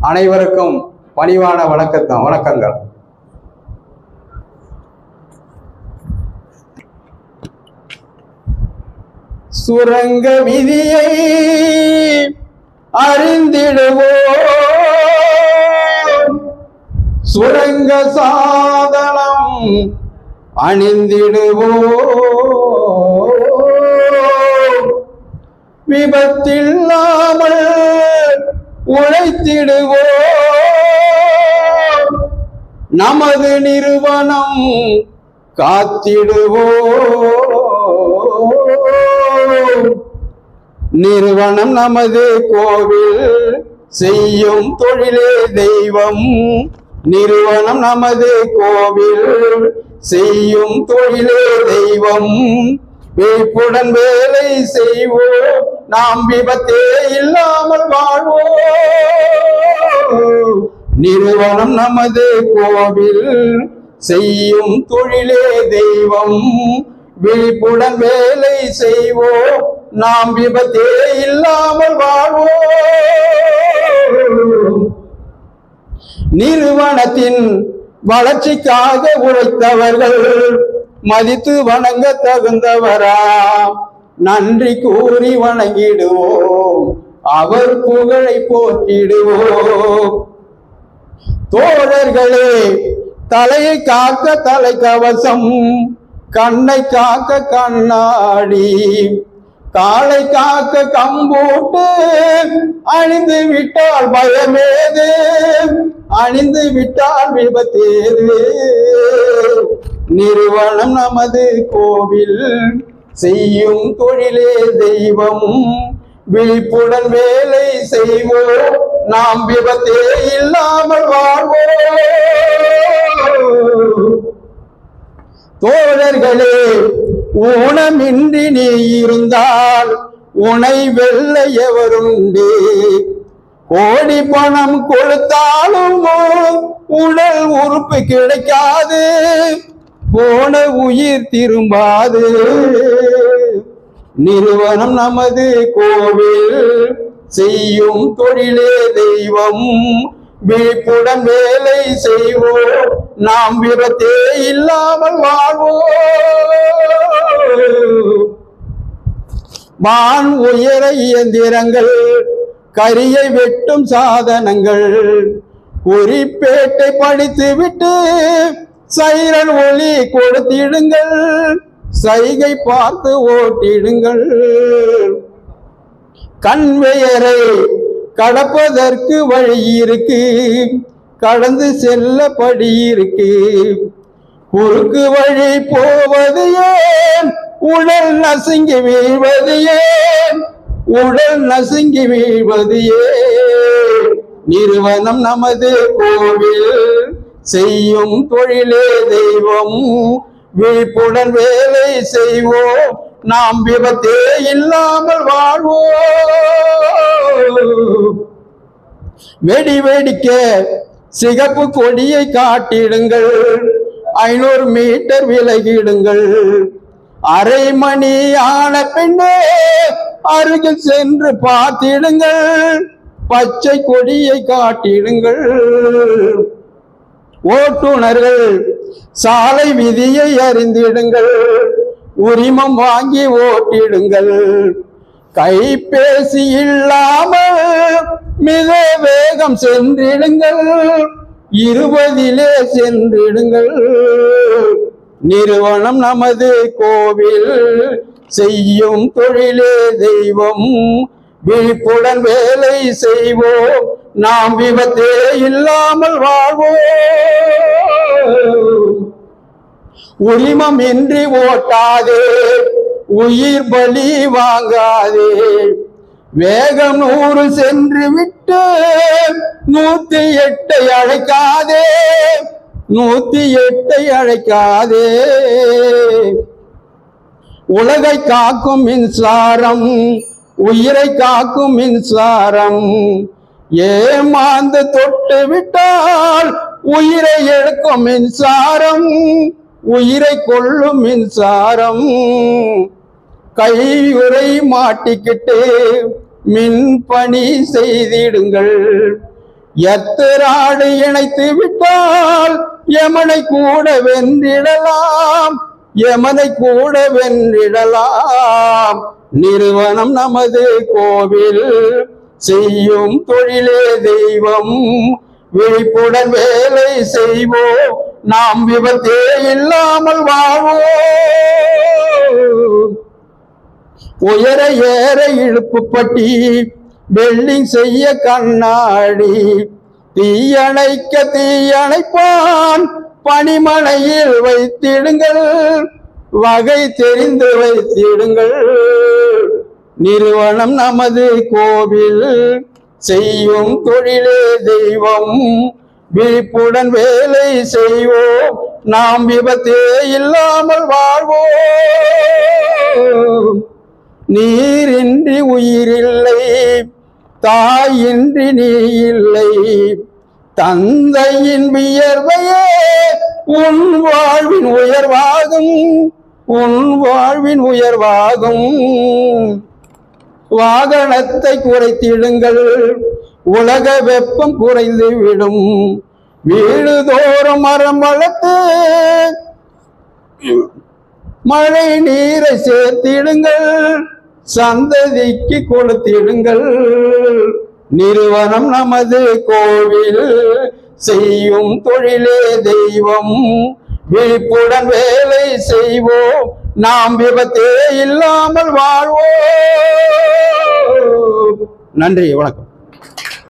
அனைவருக்கும் பணிவான வணக்கத்தான் வணக்கங்கள். சுரங்க விதியை அறிந்திடுவோம். சுரங்க சாதனம் அணிந்திடுவோம். விபத்தில்லாமல் உழைத்திடுவோம். நமது நிறுவனம் காத்திடுவோம். நிறுவனம் நமது கோவில் செய்யும் தொழிலே தெய்வம். நிறுவனம் நமது கோவில் செய்யும் தொழிலே தெய்வம். விழிப்புடன் வேலை செய்வோம். நாம் விபத்தே இல்லாமல் வாழ்வோம். நிறுவனம் நமது கோவில் செய்யும் தொழிலே தெய்வம். விழிப்புடன் வேலை செய்வோம். நாம் விபத்தே இல்லாமல் வாழ்வோம். நிறுவனத்தின் வளர்ச்சிக்காக உழைத்தவர்கள் மதித்து வணங்க தகுந்தவராம் நன்றி கூறி வணங்கிடுவோம். அவர் புகழை போற்றிடுவோம். தோழர்களே தலையை காக்க தலை கவசம் கண்ணை காக்க கண்ணாடி காலை காக்க கம்பூட்டு அணிந்து விட்டால் பயமேது? அணிந்து விட்டால் விபத்தேது? நிறுவனம் நமது கோவில். செய்யும் தொழிலே தெய்வம் விழிப்புடன் வேலை செய்வோம் நாம் விபத்தே இல்லாமல் வாழ்வோம் தோழர்களே ஊனமின்றி நீ இருந்தால் உனை வெல்ல எவருண்டு கோடி பணம் கொடுத்தாலும் உடல் உறுப்பு கிடைக்காது. போன உயிர் திரும்பாது. நிறுவனம் நமது கோவில் செய்யும் தொழிலே தெய்வம். விழிப்புடன் வேலை செய்வோம். நாம் விபத்தே இல்லாமல் வாழ்வோம். வான் உயர இயந்திரங்கள் கரியை வெட்டும் சாதனங்கள். குறிப்பேட்டை படித்து விட்டு சைரன் ஒளி கொடுத்திடுங்கள். சைகை பார்த்து ஓட்டிடுங்கள். கண்வெயரை கடப்பதற்கு வழி இருக்கு. கடந்து செல்ல படி இருக்கு. குறுக்கு வழி போவது ஏன்? உடல் நசுங்கி வீழ்வது ஏன்? உடல் நசுங்கி வீழ்வது ஏன்? நிறுவனம் நமது கோவில். செய்யும் தொழிலே தெய்வம். விழிப்புடன் வேலை செய்வோம். நாம் விபத்தே இல்லாமல் வாழ்வோம். வெடி வெடிக்க சிகப்பு கொடியை காட்டிடுங்கள். ஐநூறு மீட்டர் விலகிடுங்கள். அரை மணி ஆன பின்னே அருகில் சென்று பார்த்திடுங்கள். பச்சை கொடியை காட்டிடுங்கள். ஓட்டுநர்கள் சாலை விதியை அறிந்திடுங்கள். உரிமம் வாங்கி ஓட்டிடுங்கள். கைபேசி இல்லாமல் மிக வேகம் சென்றிடுங்கள். இருபதிலே சென்றிடுங்கள். நிறுவனம் நமது கோவில் செய்யும் தொழிலே தெய்வம். விழிப்புடன் வேலை செய்வோம். நாம் விபத்தே இல்லாமல் வாழ்வோம். உரிமம் இன்றி ஓட்டாதே உயிர் பலி வாங்காதே. வேகம் நூறு சென்று விட்டு நூத்தி எட்டை அழைக்காதே நூத்தி எட்டை அழைக்காதே. உலகை காக்கும் மின்சாரம் உயிரை காக்கும் மின்சாரம் ஏமாந்து தொட்டு விட்டால் உயிரை எடுக்கும் மின்சாரம் உயிரை கொள்ளும் மின்சாரம். கையுறை மாட்டிக்கிட்டு மின் பணி செய்திடுங்கள். எத்திராடு இணைத்து விட்டால் யமனை கூட வென்றிடலாம் யமனை கூட வென்றிடலாம். நிறுவனம் நமது கோவில் செய்யும் தொழிலே தெய்வம். விழிப்புடன் வேலை செய்வோம். நாம் விபத்தே இல்லாமல் வாழ்வோம். உயர ஏற இழுப்பு பட்டி வெல்டிங் செய்ய கண்ணாடி தீயணைக்க தீயணைப்பான் பனிமனையில் வைத்திடுங்கள். வகை தெரிந்து வைத்திடுங்கள். நிறுவனம் நமது கோவில். செய்யும் தொழிலே தெய்வம். விழிப்புடன் வேலை செய்வோம். நாம் விபத்தே இல்லாமல் வாழ்வோம். நீரின்றி உயிரில்லை தாயின்றி நீ இல்லை. தந்தையின் வியர்வையே உன் வாழ்வின் உயர்வாகும். உன் வாழ்வின் உயர்வாகும். வாகனத்தை குறைத்திடுங்கள். உலக வெப்பம் குறைந்து விடும் வீடுதோறும் மரம் வளர்த்து மழை நீரை சேர்த்திடுங்கள். சந்ததிக்கு கொடுத்திடுங்கள். நிறுவனம் நமது கோவில் செய்யும் தொழிலே தெய்வம். விழிப்புடன் வேலை செய்வோம். நாம் விபத்தே இல்லாமல் வாழ்வோம். நன்றி வணக்கம்.